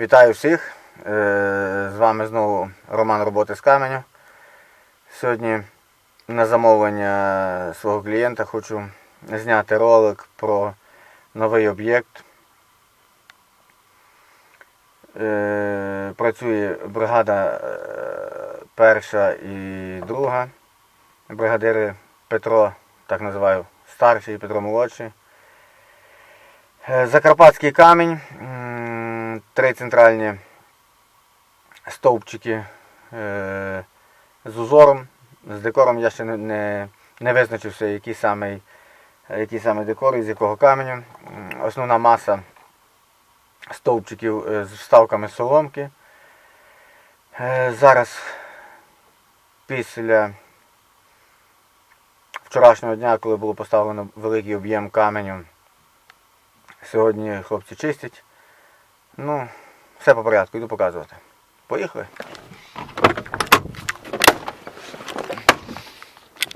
Вітаю всіх! Е, З вами знову Роман Роботи з каменю. Сьогодні на замовлення свого клієнта хочу зняти ролик про новий об'єкт. Е, Працює бригада е, перша і друга. Бригадири Петро, так називаю, старший і Петро молодший. Закарпатський камінь, три центральні стовпчики е, з узором. З декором я ще не, не, визначився, який саме, який саме декор і з якого каменю. Основна маса стовпчиків е, з вставками соломки. Е, Зараз після вчорашнього дня, коли було поставлено великий об'єм каменю, Сьогодні хлопці чистять. Ну, все по порядку, йду показувати. Поїхали.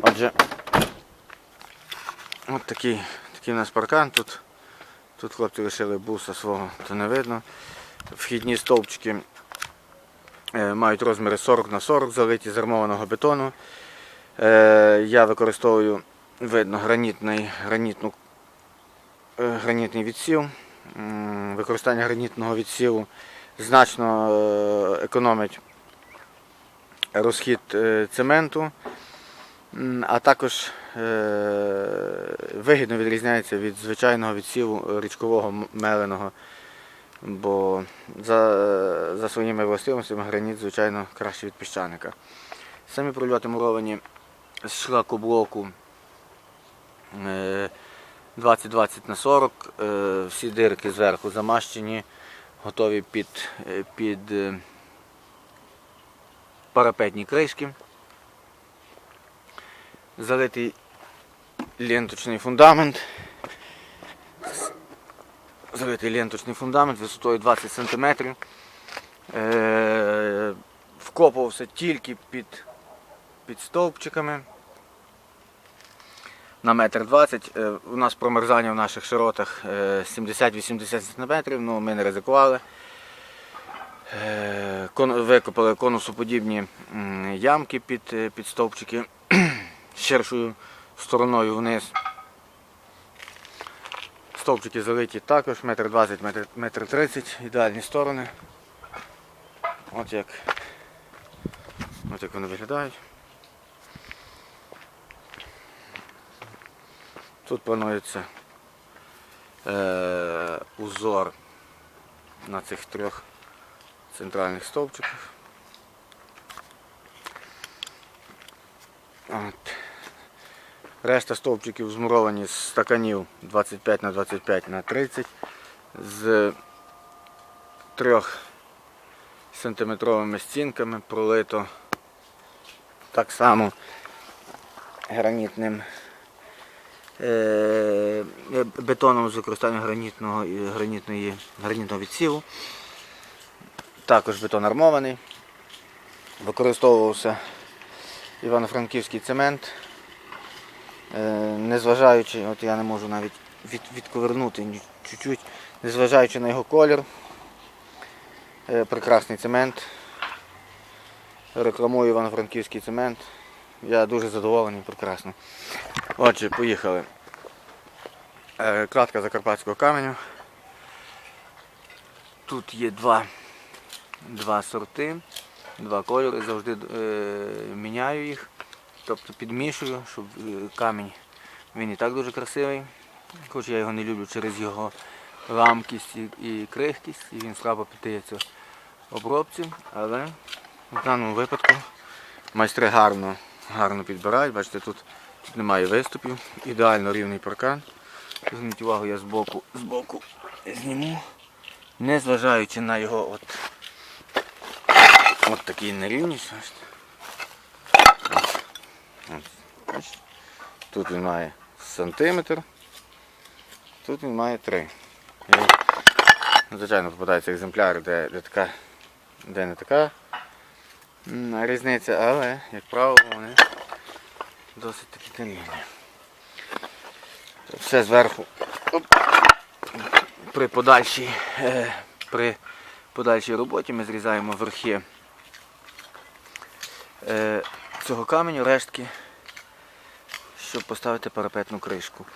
Отже, от такий, такий у нас паркан. Тут, тут хлопці лишили буса свого, то не видно. Вхідні стовпчики е, мають розміри 40 на 40 залиті з армованого бетону. Е, я використовую, видно, гранітний, гранітну е, гранітний відсів. Використання гранітного відсіву значно е, економить розхід е, цементу, а також е, вигідно відрізняється від звичайного відсіву річкового меленого, бо за, своїми властивостями граніт, звичайно, краще від піщаника. Самі прольоти муровані з шлакоблоку. е, 20-20 на 40, е, всі дирки зверху замащені, готові під, е, під е, парапетні кришки. Залитий ленточний фундамент. Залитий ленточний фундамент висотою 20 см. Вкопувався тільки під, під стовпчиками на метр двадцять. Е, У нас промерзання в наших широтах е, 70-80 см, ну ми не ризикували. Е, Викопали конусоподібні ямки під, е, під стовпчики ширшою стороною вниз. Стовпчики залиті також, метр двадцять, метр, метр тридцять, ідеальні сторони. От як, от як вони виглядають. Тут планується е, узор на цих трьох центральних стовпчиках. От. Решта стовпчиків змуровані з стаканів 25 на 25 на 30 з трьох сантиметровими стінками пролито так само гранітним бетоном з використанням гранітного, і- гранітної, гранітного відсіву. Також бетон армований. Використовувався івано-франківський цемент. Е, Незважаючи, от я не можу навіть від, відковернути чуть-чуть, незважаючи на його колір. Е, Прекрасний цемент. Рекламую івано-франківський цемент. Я дуже задоволений, прекрасно. Отже, поїхали. Е, Кладка закарпатського каменю. Тут є два, два сорти, два кольори, завжди е, міняю їх, тобто підмішую, щоб е, камінь він і так дуже красивий. Хоч я його не люблю через його ламкість і, крихкість, і він слабо піддається обробці, але в даному випадку майстри гарно, гарно підбирають. Бачите, тут, тут немає виступів, ідеально рівний паркан. Зверніть увагу, я збоку, збоку зніму, незважаючи на його от, от такий нерівність. Тут він має сантиметр, тут він має три. І, звичайно, попадаються екземпляри, де, де, така, де не така різниця, але, як правило, вони досить таки рівні. Все зверху. При подальшій, е, при подальшій роботі ми зрізаємо верхи е, цього каменю, рештки, щоб поставити парапетну кришку.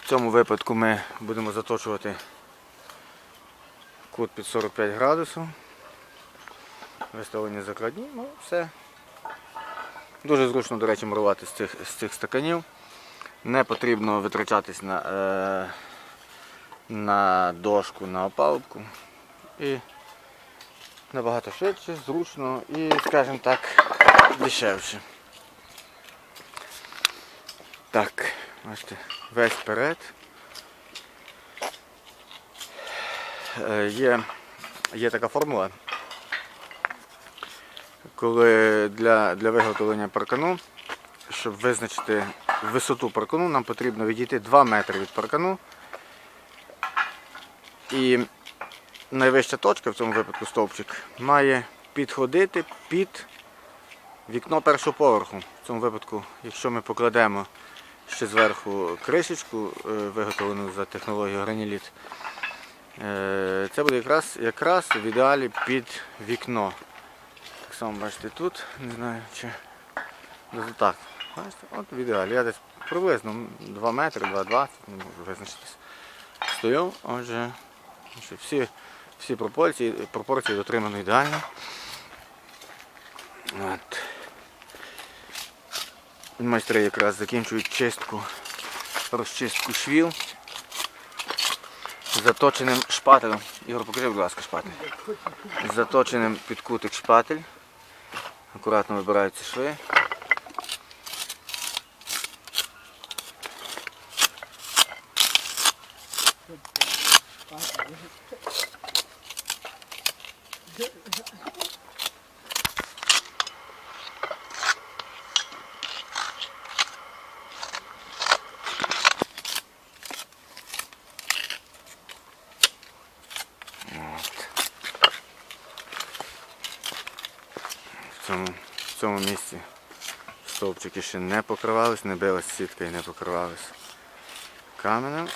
В цьому випадку ми будемо заточувати кут під 45 градусів. Виставлені закладні, ну все. Дуже зручно, до речі, мурувати з цих, з цих стаканів. Не потрібно витрачатись на, е, на дошку, на опалубку. І набагато швидше, зручно і, скажімо так, дешевше. Так, бачите, весь вперед. Е, Є, є така формула, коли для, для виготовлення паркану, щоб визначити висоту паркану, нам потрібно відійти 2 метри від паркану. І найвища точка, в цьому випадку стовпчик, має підходити під вікно першого поверху. В цьому випадку, якщо ми покладемо ще зверху кришечку, е, виготовлену за технологією граніліт, е, це буде якраз, якраз в ідеалі під вікно. Само бачите тут, не знаю чи. Так. Бачите, от в ідеалі. Я десь приблизно 2 метри, 2,20, не можу визначитись. Стою, отже, всі, всі пропорції, пропорції дотримано ідеально. От. Майстри якраз закінчують чистку, розчистку швів з заточеним шпателем. Ігор, покажи, будь ласка, шпатель. Заточеним під кутик шпатель. Акуратно вибираються шви. В цьому, в цьому місці стовпчики ще не покривались, не билась сітка і не покривались каменем.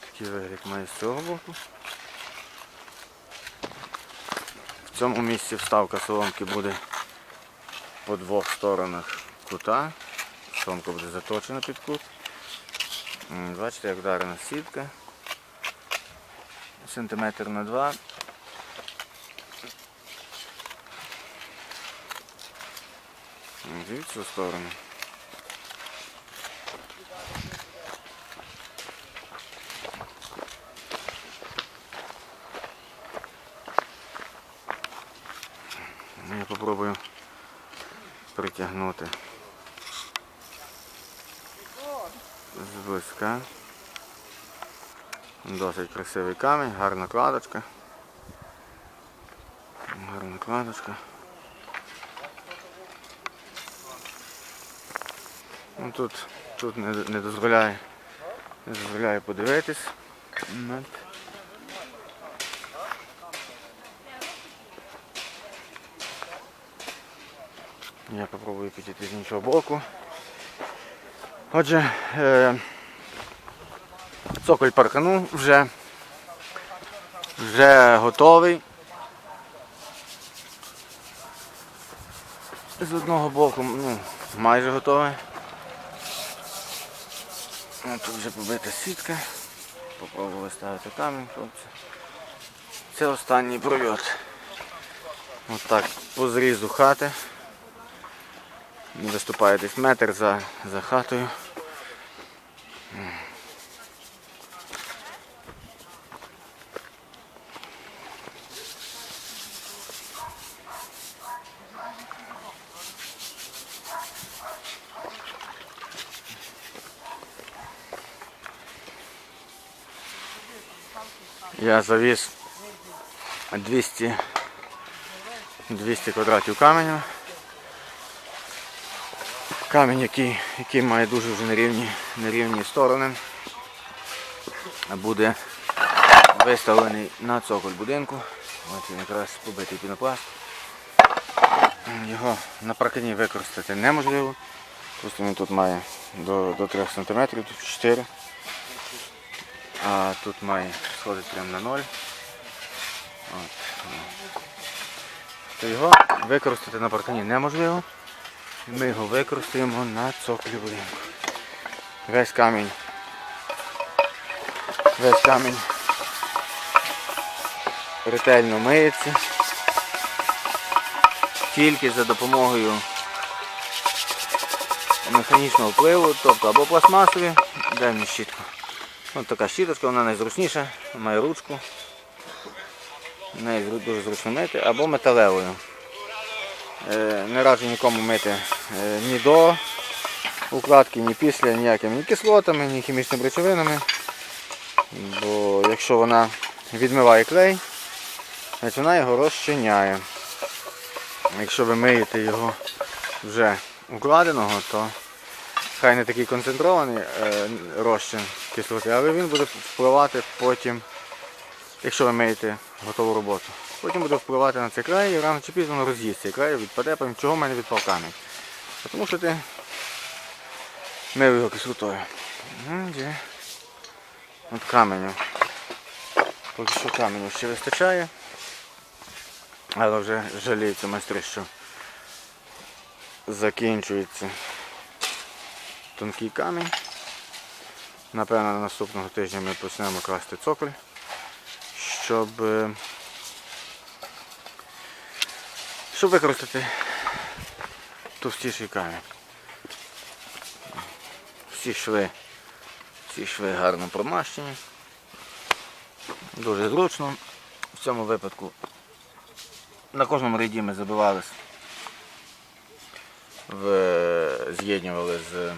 Такий вигляд має з цього боку. В цьому місці вставка соломки буде по двох сторонах кута. Соломка буде заточена під кут. Бачите, як вдарена сітка. Сантиметр на два. І в сторону. Ну, Я попробую притягнути зблизька. Досить красивий камінь, гарна кладочка. Гарна кладочка. Ну, тут тут не, не дозволяє не дозволяє подивитись. Я попробую підійти з іншого боку. Отже, е, цоколь паркану вже, вже готовий. З одного боку, ну, майже готовий. О, Тут вже побита сітка. Попробую ставити камінь, хлопці. Це останній прольот. Отак по зрізу хати. Виступає десь метр за, за хатою. Я завіз 200, 200 квадратів каменю. Камінь, який, який має дуже вже нерівні, нерівні сторони, буде виставлений на цоколь будинку. Ось він якраз побитий пінопласт. Його на паркані використати неможливо, Допустимо, він тут має до, до 3 см, тут 4 а тут має сходить прямо на 0. От. То його використати на паркані неможливо. Ми його використаємо на цоклі будинку. Весь камінь. Весь камінь ретельно миється. Тільки за допомогою механічного впливу, тобто або пластмасові, дай мені щітку. Ось така щіточка, вона найзручніша, має ручку. Нею дуже зручно мити, або металевою. Е, Не раджу нікому мити ні до укладки, ні після ніякими ні кислотами, ні хімічними речовинами. Бо якщо вона відмиває клей, значить вона його розчиняє. Якщо ви миєте його вже укладеного, то хай не такий концентрований е, розчин кислоти, але він буде впливати потім, якщо ви миєте готову роботу. Потім буде впливати на цей край і рано чи пізно воно роз'їсть цей край, відпаде, чого в мене відпав камінь. Тому що ти мив його кислотою. М, От каменю. Поки що каменю ще вистачає. Але вже жаліються майстри, що закінчується тонкий камінь. Напевно, наступного тижня ми почнемо класти цоколь, щоб, е, щоб використати товстіший камінь. Всі шви, всі шви гарно промащені. Дуже зручно. В цьому випадку на кожному ряді ми забивались, в, з'єднували з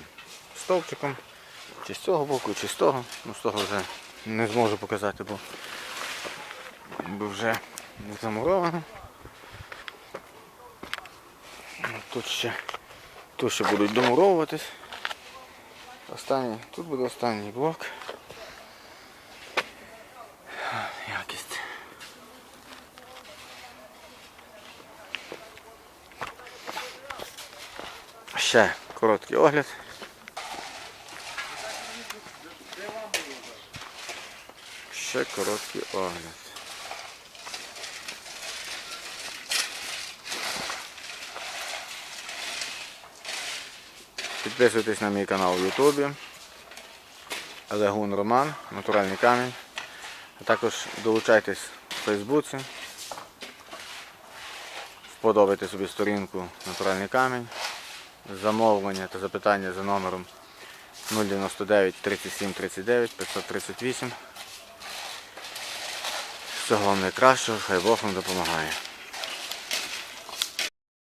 стовпчиком. Чи з цього боку, чи з того. Ну з того вже не зможу показати, бо, бо вже замуровано. Тут ще, тут ще будуть домуровуватись. Останній, тут буде останній блок. Якість. Ще короткий огляд. Ще короткий огляд. Підписуйтесь на мій канал в Ютубі. Легун Роман, натуральний камінь. А також долучайтесь в Фейсбуці. Вподобайте собі сторінку Натуральний камінь. Замовлення та запитання за номером 099 37 39 538. Всього вам найкращого, хай Бог вам допомагає.